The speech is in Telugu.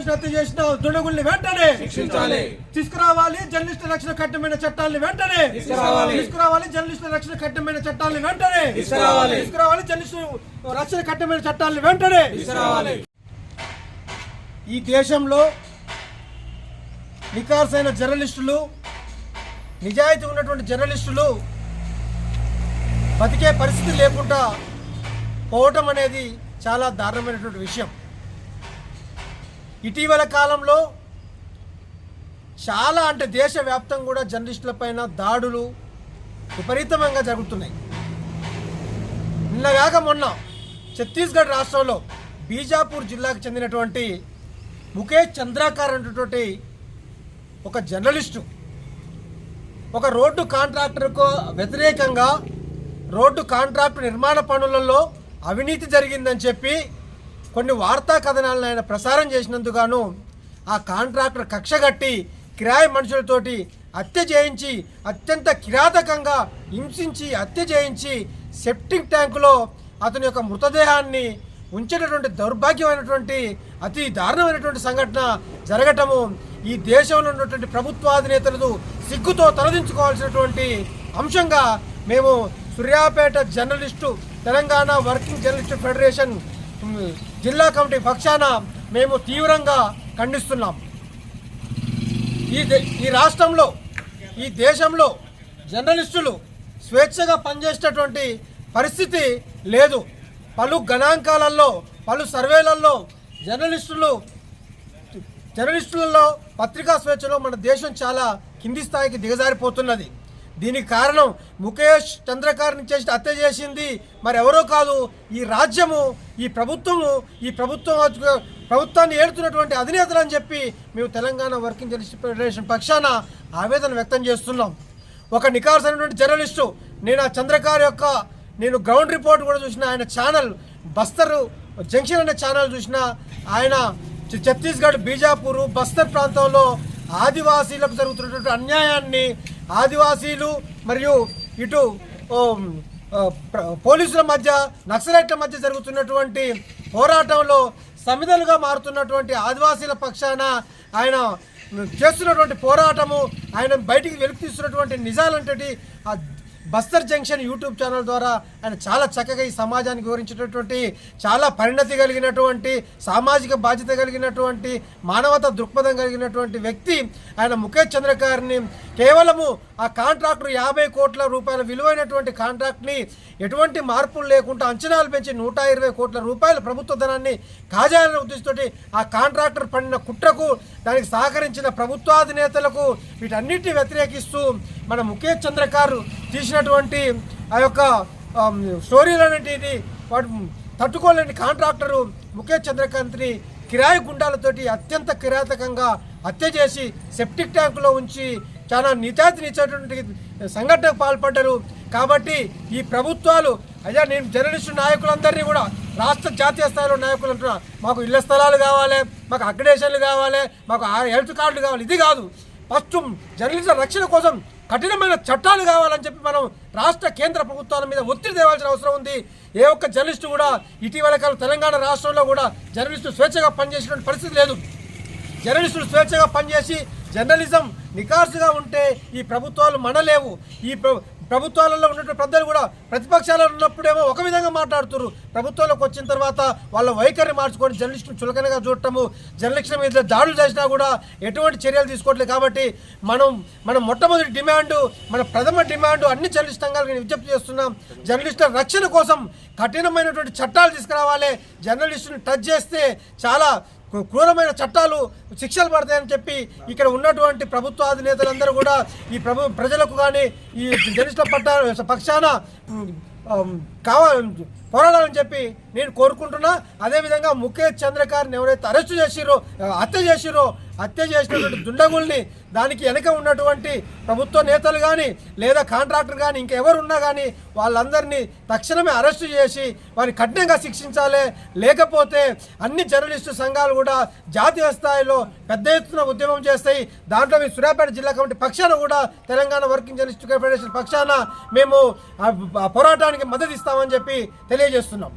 కమిషన్ హత్య చేసిన దుండగుల్ని వెంటనే శిక్షించాలి. తీసుకురావాలి. జర్నలిస్టుల రక్షణ కఠినమైన చట్టాలను వెంటనే తీసుకురావాలి. జర్నలిస్టుల రక్షణ కఠినమైన చట్టాలను వెంటనే తీసుకురావాలి. జర్నలిస్టు రక్షణ కఠినమైన చట్టాలను వెంటనే ఈ దేశంలో నికార్సైన జర్నలిస్టులు నిజాయితీ ఉన్నటువంటి జర్నలిస్టులు బతికే పరిస్థితి లేకుండా పోవటం అనేది చాలా దారుణమైనటువంటి విషయం. ఇటీవల కాలంలో చాలా అంటే దేశవ్యాప్తంగా కూడా జర్నలిస్టులపైన దాడులు విపరీతంగా జరుగుతున్నాయి. నిన్నగాక మొన్న ఛత్తీస్గఢ్ రాష్ట్రంలో బీజాపూర్ జిల్లాకు చెందినటువంటి ముఖేష్ చంద్రాకర్ అనేటువంటి ఒక జర్నలిస్టు ఒక రోడ్డు కాంట్రాక్టర్కు వ్యతిరేకంగా రోడ్డు కాంట్రాక్టు నిర్మాణ పనులలో అవినీతి జరిగిందని చెప్పి కొన్ని వార్తా కథనాలను ఆయన ప్రసారం చేసినందుకు ఆ కాంట్రాక్టర్ కక్షగట్టి కిరాయి మనుషులతోటి హత్య చేయించి అత్యంత కిరాతకంగా హింసించి హత్య చేయించి సెప్టిక్ ట్యాంకులో అతని యొక్క మృతదేహాన్ని ఉంచేటటువంటి దౌర్భాగ్యమైనటువంటి అతి దారుణమైనటువంటి సంఘటన జరగటము ఈ దేశంలో ఉన్నటువంటి ప్రభుత్వాధినేతలు సిగ్గుతో తలదించుకోవాల్సినటువంటి అంశంగా మేము Suryapet journalist Telangana working journalist federation జిల్లా కమిటీ పక్షాన మేము తీవ్రంగా ఖండిస్తున్నాం. ఈ దే- ఈ రాష్ట్రంలో ఈ దేశంలో జర్నలిస్టులు స్వేచ్ఛగా పనిచేసేటటువంటి పరిస్థితి లేదు. పలు గణాంకాలలో పలు సర్వేలలో జర్నలిస్టులు జర్నలిస్టులలో పత్రికా స్వేచ్ఛలో మన దేశం చాలా కింది స్థాయికి దిగజారిపోతున్నది. దీనికి కారణం ముఖేష్ చంద్రకార్ని చేసి హత్య చేసింది. మరి ఎవరో కాదు ఈ రాజ్యము ఈ ప్రభుత్వము ఈ ప్రభుత్వం ప్రభుత్వాన్ని ఏడుతున్నటువంటి అధినేతలు అని చెప్పి మేము తెలంగాణ వర్కింగ్ ఫెడరేషన్ పక్షాన ఆవేదన వ్యక్తం చేస్తున్నాం. ఒక నికార్సైనటువంటి జర్నలిస్టు నేను ఆ చంద్రకార్ యొక్క నేను గ్రౌండ్ రిపోర్ట్ కూడా చూసిన ఆయన ఛానల్ బస్తరు జంక్షన్ అనే ఛానల్ చూసిన ఆయన ఛత్తీస్గఢ్ బీజాపూర్ బస్తర్ ప్రాంతంలో ఆదివాసీలకు జరుగుతున్నటువంటి అన్యాయాన్ని ఆదివాసీలు మరియు ఇటు పోలీసుల మధ్య నక్సలైట్ల మధ్య జరుగుతున్నటువంటి పోరాటంలో సమిధలుగా మారుతున్నటువంటి ఆదివాసీల పక్షాన ఆయన చేస్తున్నటువంటి పోరాటము ఆయన బయటికి వెలికి తీస్తున్నటువంటి నిజాలంటే బస్తర్ జంక్షన్ యూట్యూబ్ ఛానల్ ద్వారా ఆయన చాలా చక్కగా ఈ సమాజానికి వివరించేటటువంటి చాలా పరిణతి కలిగినటువంటి సామాజిక బాధ్యత కలిగినటువంటి మానవత దృక్పథం కలిగినటువంటి వ్యక్తి ఆయన ముఖేష్ చంద్రకారిని. కేవలము ఆ కాంట్రాక్టర్ యాభై కోట్ల రూపాయల విలువైనటువంటి కాంట్రాక్ట్ని ఎటువంటి మార్పులు లేకుండా అంచనాలు పెంచి నూట ఇరవై కోట్ల రూపాయల ప్రభుత్వ ధనాన్ని కాజాలని ఉద్దేశంతో ఆ కాంట్రాక్టర్ పడిన కుట్రకు దానికి సహకరించిన ప్రభుత్వాధినేతలకు వీటన్నిటిని వ్యతిరేకిస్తూ మన ముఖేష్ చంద్రకారు తీసినటువంటి ఆ యొక్క స్టోరీలు అనేటిది వాడు తట్టుకోలేని కాంట్రాక్టరు ముఖేష్ చంద్రకాంత్ని కిరాయి గుండాలతోటి అత్యంత కిరాతకంగా హత్య చేసి సెప్టిక్ ట్యాంకులో ఉంచి చాలా నితాతినిచ్చేటువంటి సంఘటనకు పాల్పడ్డారు. కాబట్టి ఈ ప్రభుత్వాలు అయ్యా నేను జర్నలిస్టు నాయకులందరినీ కూడా రాష్ట్ర జాతీయ స్థాయిలో నాయకులు అంటున్నా మాకు ఇళ్ళ స్థలాలు కావాలి మాకు అక్రిడేషన్లు కావాలి మాకు ఆ హెల్త్ కార్డులు కావాలి. ఇది కాదు. ఫస్ట్ జర్నలిస్టుల రక్షణ కోసం కఠినమైన చట్టాలు కావాలని చెప్పి మనం రాష్ట్ర కేంద్ర ప్రభుత్వాల మీద ఒత్తిడి తేవాల్సిన అవసరం ఉంది. ఏ ఒక్క జర్నలిస్టు కూడా ఇటీవల కాలం తెలంగాణ రాష్ట్రంలో కూడా జర్నలిస్టు స్వేచ్ఛగా పనిచేసినటువంటి పరిస్థితి లేదు. జర్నలిస్టులు స్వేచ్ఛగా పనిచేసి జర్నలిజం నికార్సుగా ఉంటే ఈ ప్రభుత్వాలు మనలేవు. ఈ ప్రభుత్వాలలో ఉన్నటువంటి పెద్దలు కూడా ప్రతిపక్షాలలో ఉన్నప్పుడేమో ఒక విధంగా మాట్లాడుతున్నారు ప్రభుత్వంలోకి వచ్చిన తర్వాత వాళ్ళ వైఖరిని మార్చుకొని జర్నలిస్టులు చులకనగా చూడటము జర్నలిస్టుల మీద దాడులు చేసినా కూడా ఎటువంటి చర్యలు తీసుకోవట్లేదు కాబట్టి మనం మన మొట్టమొదటి డిమాండ్ మన ప్రథమ డిమాండ్ అన్ని జర్నలిస్ట్ సంఘాలకు నేను విజ్ఞప్తి చేస్తున్నాం. జర్నలిస్టుల రక్షణ కోసం కఠినమైనటువంటి చట్టాలు తీసుకురావాలి. జర్నలిస్టుని టచ్ చేస్తే చాలా క్రూరమైన చట్టాలు శిక్షలు పడతాయని చెప్పి ఇక్కడ ఉన్నటువంటి ప్రభుత్వ అధినేతలందరూ కూడా ఈ ప్రభు ప్రజలకు కానీ ఈ జర్నలిస్టుల పట్ట పక్షాన కావాలని కావాలి పోరాడాలని చెప్పి నేను కోరుకుంటున్నా. అదేవిధంగా ముఖేష్ చంద్రకార్ని ఎవరైతే అరెస్టు చేసిరో హత్య చేసిరో హత్య చేసినటువంటి దుండగుల్ని దానికి వెనక ఉన్నటువంటి ప్రభుత్వ నేతలు కానీ లేదా కాంట్రాక్టర్ కానీ ఇంకెవరు ఉన్నా కానీ వాళ్ళందరినీ తక్షణమే అరెస్టు చేసి వారిని కఠినంగా శిక్షించాలి. లేకపోతే అన్ని జర్నలిస్టు సంఘాలు కూడా జాతీయ స్థాయిలో పెద్ద ఎత్తున ఉద్యమం చేస్తాయి. దాంట్లో మీ సూర్యాపేట జిల్లా కమిటీ పక్షాన కూడా తెలంగాణ వర్కింగ్ జర్నలిస్ట్ ఫెడరేషన్ పక్షాన మేము పోరాటానికి మద్దతు ఇస్తామని చెప్పి తెలియజేస్తున్నాం.